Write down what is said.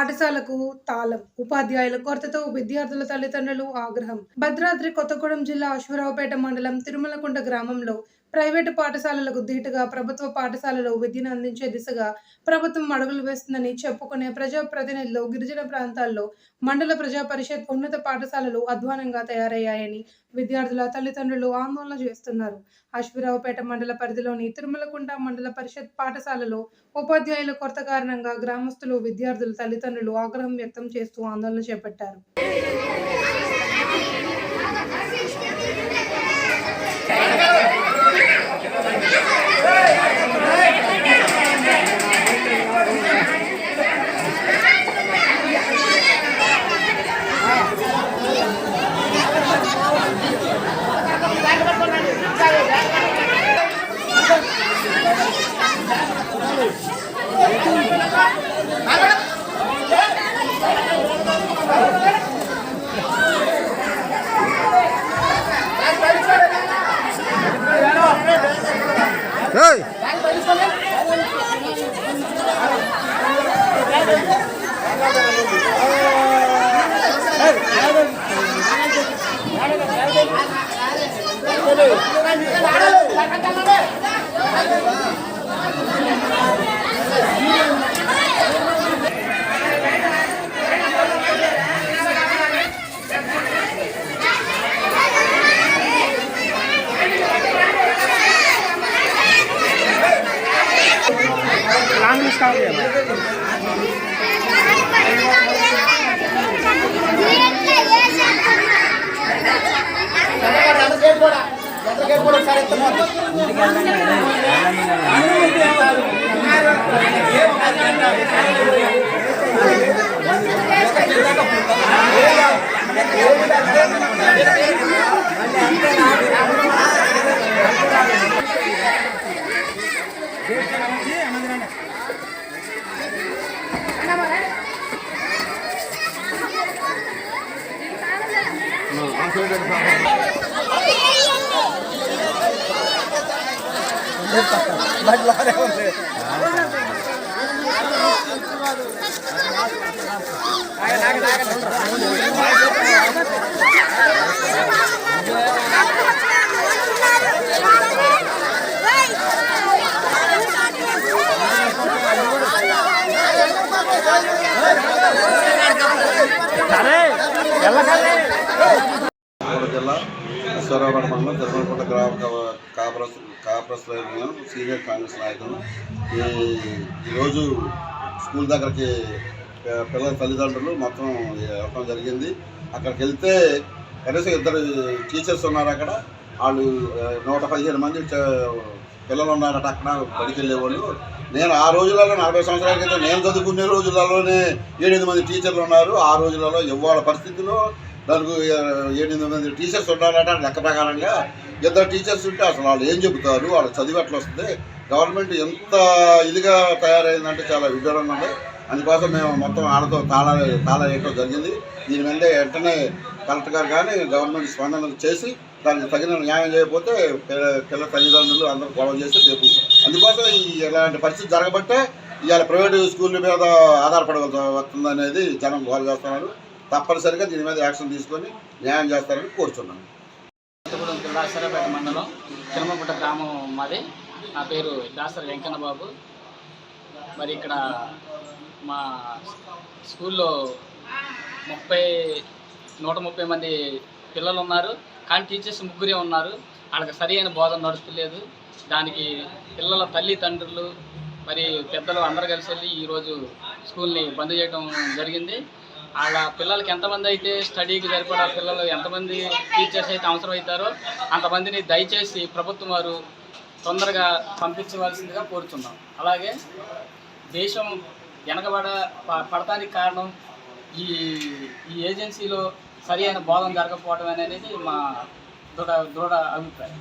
పాఠశాలకు తాళం ఉపాధ్యాయుల కొరతతో విద్యార్థుల తల్లిదండ్రులు ఆగ్రహం. భద్రాద్రి కొత్తగూడెం జిల్లా అశ్వరావుపేట మండలం తిరుమలకుంట గ్రామంలో ప్రైవేటు పాఠశాలలకు ధీటుగా ప్రభుత్వ పాఠశాలలో విద్యను అందించే దిశగా ప్రభుత్వం అడుగులు వేస్తుందని చెప్పుకునే ప్రజా ప్రతినిధులు గిరిజన ప్రాంతాల్లో మండల ప్రజా పరిషత్ ఉన్నత పాఠశాలలు అధ్వానంగా తయారయ్యాయని విద్యార్థుల తల్లిదండ్రులు ఆందోళన చేస్తున్నారు. అశ్వరావుపేట మండల పరిధిలోని తిరుమలకుంట మండల పరిషత్ పాఠశాలలో ఉపాధ్యాయుల కొరత కారణంగా గ్రామస్తులు విద్యార్థులు తల్లిదండ్రులు ఆగ్రహం వ్యక్తం చేస్తూ ఆందోళన చేపట్టారు. Hey! అనంతరం కోట జిల్లా ఈశ్వరాబాద్ మండలం తిరుమలకుంట గ్రామ కాపరస్ కాపరస్ సీనియర్ కాంగ్రెస్ నాయకులు. ఈ ఈరోజు స్కూల్ దగ్గరికి పిల్లల తల్లిదండ్రులు మొత్తం వెళ్ళడం జరిగింది. అక్కడికి వెళ్తే కనీసం ఇద్దరు టీచర్స్ ఉన్నారు అక్కడ. వాళ్ళు నూట పదిహేను మంది పిల్లలు ఉన్నారట అక్కడ బడికి వెళ్ళేవాళ్ళు నేను ఆ రోజులలో నలభై సంవత్సరాల క్రితం నేను చదువుకునే రోజులలోనే ఏడెనిమిది మంది టీచర్లు ఉన్నారు. ఆ రోజులలో ఇవాళ పరిస్థితిలో దానికి ఎనిమిది మంది టీచర్స్ ఉండాలంటే లెక్క ప్రకారంగా. ఇద్దరు టీచర్స్ ఉంటే అసలు వాళ్ళు ఏం చెబుతారు? వాళ్ళ చదివి ఎట్లా వస్తుంది? గవర్నమెంట్ ఎంత ఇదిగా తయారైందంటే చాలా విడ్డూరంగా ఉంది. అందుకోసం మేము మొత్తం ఆడతో తాళా తాళా వేయటం జరిగింది. దీని మీద వెంటనే కలెక్టర్ గారు కానీ గవర్నమెంట్ స్పందన చేసి దానికి తగిన న్యాయం చేయకపోతే పిల్ల- తల్లిదండ్రులు అందరూ గొడవ చేసి రేపు అందుకోసం ఇలాంటి పరిస్థితి జరగబట్టే ఇవాళ ప్రైవేట్ స్కూళ్ళ మీద ఆధారపడవలసి వస్తుంది అనేది జనం గోలు చేస్తున్నారు. తప్పనిసరిగా దీని మీద యాక్షన్ తీసుకొని న్యాయం చేస్తారని కోరుతున్నాను. దాసరపేట మండలం చిలమపుట్ట గ్రామం మాది. నా పేరు దాసరి వెంకన్న బాబు మరి ఇక్కడ మా స్కూల్లో ముప్పై నూట ముప్పై మంది పిల్లలు ఉన్నారు. కానీ టీచర్స్ ముగ్గురే ఉన్నారు. వాళ్ళకి సరి అయిన బోధన నడుస్తలేదు. దానికి పిల్లల తల్లిదండ్రులు మరి పెద్దలు అందరు కలిసి వెళ్ళి ఈరోజు స్కూల్ని బంద్ చేయడం జరిగింది. వాళ్ళ పిల్లలకి ఎంతమంది అయితే స్టడీకి సరిపడా పిల్లలు ఎంతమంది టీచర్స్ అయితే అవసరం అవుతారో అంతమందిని దయచేసి ప్రభుత్వం వారు తొందరగా పంపించవలసిందిగా కోరుతున్నాం అలాగే దేశం వెనకబడ ప- పడటానికి కారణం ఈ ఈ ఏజెన్సీలో సరి అయిన బోధన జరగకపోవడం అనేది మా దృఢ దృఢ అభిప్రాయం.